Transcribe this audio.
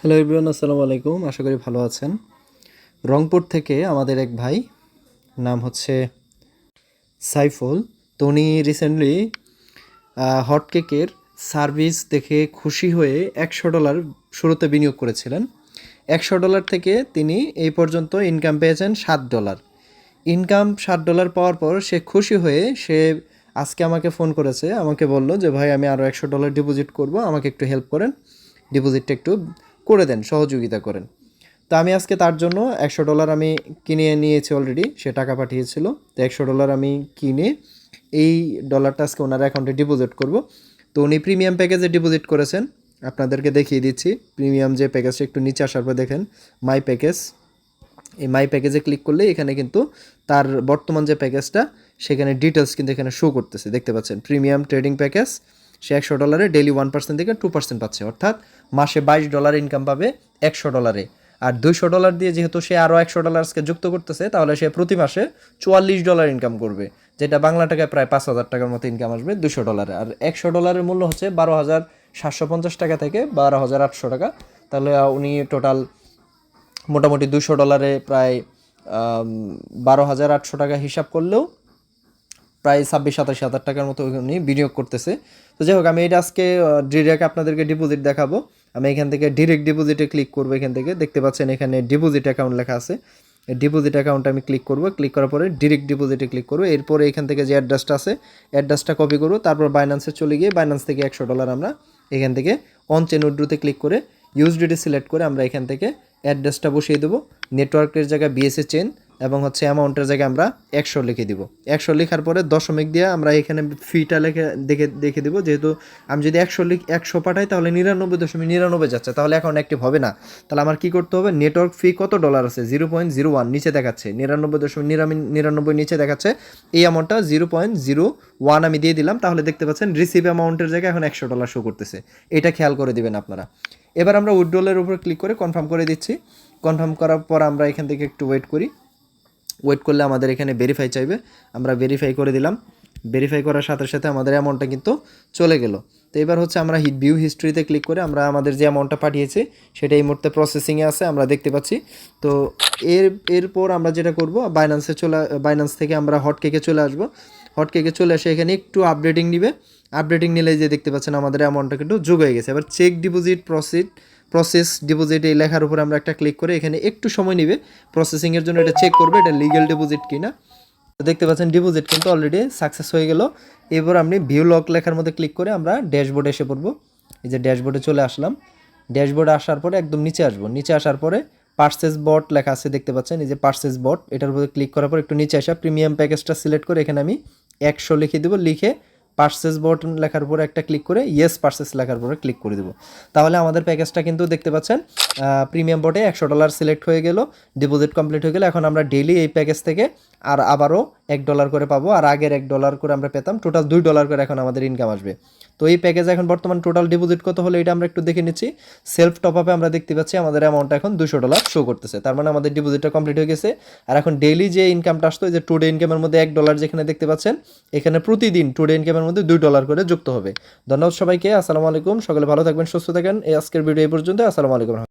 Hello everyone আসসালামু আলাইকুম। আশা করি ভালো আছেন। রংপুর থেকে আমাদের এক ভাই, নাম হচ্ছে সাইফুল। তো উনি রিসেন্টলি হটকেকের সার্ভিস দেখে খুশি হয়ে একশো ডলার শুরুতে বিনিয়োগ করেছিলেন। একশো ডলার থেকে তিনি এই পর্যন্ত ইনকাম পেয়েছেন সাত ডলার ইনকাম সাত ডলার পাওয়ার পর সে খুশি হয়ে সে আজকে আমাকে ফোন করেছে। আমাকে বলল যে, ভাই, আমি আরও একশো ডলার ডিপোজিট করব। আমাকে একটু হেল্প করেন। ডিপোজিটটা একটু করে দেন, সহযোগিতা করেন। তো আমি আজকে তার জন্য একশো ডলার আমি কিনে নিয়েছি অলরেডি সে টাকা পাঠিয়েছিল। তো একশো ডলার আমি কিনে এই ডলারটা আজকে ওনার অ্যাকাউন্টে ডিপোজিট করব। তো উনি প্রিমিয়াম প্যাকেজে ডিপোজিট করেছেন। আপনাদেরকে দেখিয়ে দিচ্ছি। প্রিমিয়াম যে প্যাকেজটা একটু নিচে আসার পর দেখেন মাই প্যাকেজ এই মাই প্যাকেজে ক্লিক করলে এখানে কিন্তু তার বর্তমান যে প্যাকেজটা সেখানে ডিটেলস কিন্তু এখানে শো করতেছে। দেখতে পাচ্ছেন প্রিমিয়াম ট্রেডিং প্যাকেজ সে একশো ডলারে ডেলি ওয়ান পার্সেন্ট থেকে টু পার্সেন্ট পাচ্ছে। অর্থাৎ মাসে বাইশ ডলার ইনকাম পাবে একশো ডলারে। আর দুইশো ডলার দিয়ে যেহেতু সে আরও একশো ডলার্সকে যুক্ত করতেছে, তাহলে সে প্রতি মাসে চুয়াল্লিশ ডলার ইনকাম করবে, যেটা বাংলা টাকায় প্রায় পাঁচ হাজার টাকার মতো ইনকাম আসবে দুশো ডলারে। আর একশো ডলারের মূল্য হচ্ছে বারো হাজার সাতশো পঞ্চাশ টাকা থেকে বারো হাজার আটশো টাকা। তাহলে উনি টোটাল মোটামুটি দুশো ডলারে প্রায় বারো হাজার আটশো টাকা হিসাব করলেও প্রায় ছাব্বিশ, সাতাশ হাজার টাকার মতো উনি বিনিয়োগ করতেছে। তো যাই হোক, আমি এটা আজকে ডিরেক্ট আপনাদেরকে ডিপোজিট দেখাবো। আমি এখান থেকে ডিরেক্ট ডিপোজিটে ক্লিক করব এখান থেকে। দেখতে পাচ্ছেন এখানে ডিপোজিট অ্যাকাউন্ট লেখা আছে। ডিপোজিট অ্যাকাউন্টে আমি ক্লিক করব। ক্লিক করার পরে ডিরেক্ট ডিপোজিটে ক্লিক করব। এরপরে এখান থেকে যে অ্যাড্রেসটা আছে অ্যাড্রেসটা কপি করব। তারপর বাইন্যান্সে চলে গিয়ে বাইন্যান্স থেকে একশো ডলার আমরা এখান থেকে অন চেন উড্রুতে ক্লিক করে ইউএসডিটি সিলেক্ট করে আমরা এখান থেকে অ্যাড্রেসটা বসিয়ে দেবো। নেটওয়ার্কের জায়গায় বিএসএ চেন এবং হচ্ছে অ্যামাউন্টের জায়গায় আমরা একশো লিখে দিব। একশো লেখার পরে দশমিক দিয়ে আমরা এখানে ফিটা লিখে, দেখে দেখে দিব। যেহেতু আমি যদি একশো লিখ, একশো পাঠাই, তাহলে নিরানব্বই দশমিক নিরানব্বই যাচ্ছে। তাহলে এখন অ্যাক্টিভ হবে না। তাহলে আমার কি করতে হবে? নেটওয়ার্ক ফি কত ডলার আছে? জিরো পয়েন্ট জিরো ওয়ান নিচে দেখাচ্ছে। নিরানব্বই দশমিক নিরানব্বই নিচে দেখাচ্ছে। এই অ্যামাউন্টটা জিরো পয়েন্ট জিরো ওয়ান আমি দিয়ে দিলাম। তাহলে দেখতে পাচ্ছেন রিসিভ অ্যামাউন্টের জায়গায় এখন একশো ডলার শো করতেছে। এটা খেয়াল করে দিবেন আপনারা। এবার আমরা উইড্রোলের উপর ক্লিক করে কনফার্ম করে দিচ্ছি। কনফার্ম করার পর আমরা এখান থেকে একটু ওয়েট করি। ওয়েট করলে আমাদের এখানে ভেরিফাই চাইবে। আমরা ভেরিফাই করে দিলাম। ভেরিফাই করার সাথে সাথে আমাদের অ্যামাউন্টটা কিন্তু চলে গেল। তো এবার হচ্ছে আমরা হিট ভিউ হিস্ট্রিতে ক্লিক করে আমরা আমাদের যে অ্যামাউন্টটা পাঠিয়েছি, সেটা এই মুহূর্তে প্রসেসিংয়ে আছে, আমরা দেখতে পাচ্ছি। তো এর, এরপর আমরা যেটা করব বাইন্যান্সে চলে বাইন্যান্স থেকে আমরা হটকেকে চলে আসব। হটকেকে চলে আসে এখানে একটু আপডেটিং নিবে। আপডেটিং নিলে যে দেখতে পাচ্ছেন, আমাদের অ্যামাউন্টটা কিন্তু যোগ হয়ে গেছে। এবার check deposit proceed process deposit এই লেখার উপরে আমরা একটা ক্লিক করে এখানে একটু সময় নেবে। প্রসেসিংয়ের জন্য এটা চেক করবে এটা লিগ্যাল ডিপোজিট কিনা। দেখতে পাচ্ছেন ডিপোজিট কিন্তু অলরেডি সাকসেস হয়ে গেল। এবার আপনি ভিউ লক লেখার মধ্যে ক্লিক করে আমরা ড্যাশবোর্ডে এসে পড়ব। এই যে ড্যাশবোর্ডে চলে আসলাম। ড্যাশবোর্ডে আসার পরে একদম নিচে আসব। নিচে আসার পরে পার্সেস বট লেখা আছে দেখতে পাচ্ছেন। এই যে পার্সেস বট এটার উপরে ক্লিক করার পর একটু নিচে আসা। প্রিমিয়াম প্যাকেজটা সিলেক্ট করে এখানে আমি একশো লিখে দেবো। লিখে পার্সেস বটন লেখার উপরে একটা ক্লিক করে ইয়েস পার্সেস লেখার উপরে ক্লিক করে দেবো। তাহলে আমাদের প্যাকেজটা কিন্তু দেখতে পাচ্ছেন প্রিমিয়াম বটে একশো ডলার সিলেক্ট হয়ে গেল ডিপোজিট কমপ্লিট হয়ে গেল। এখন আমরা ডেলি এই প্যাকেজ থেকে আর আবারও এক ডলার করে পাবো, আর আগের এক ডলার করে আমরা পেতাম। টোটাল দুই ডলার করে এখন আমাদের ইনকাম আসবে। তো এই প্যাকেজে এখন বর্তমান টোটাল ডিপোজিট কত হলো এটা আমরা একটু দেখে নিচ্ছি। সেলফ টপ আপে আমরা দেখতে পাচ্ছি আমাদের অ্যামাউন্টটা এখন দুশো ডলার শো করতেছে। তার মানে আমাদের ডিপোজিটটা কমপ্লিট হয়ে গেছে। আর এখন ডেইলি যে ইনকামটা আসতো যে টুডে ইনকামের মধ্যে এক ডলার যেখানে দেখতে পাচ্ছেন, এখানে প্রতিদিন টুডে ইনকামের মধ্যে দুই ডলার করে যুক্ত হবে। ধন্যবাদ সবাইকে, আসসালামু আলাইকুম, সকলে ভালো থাকবেন, সুস্থ থাকেন। এই আজকের ভিডিও এই পর্যন্ত আসসালামু আলাইকুম।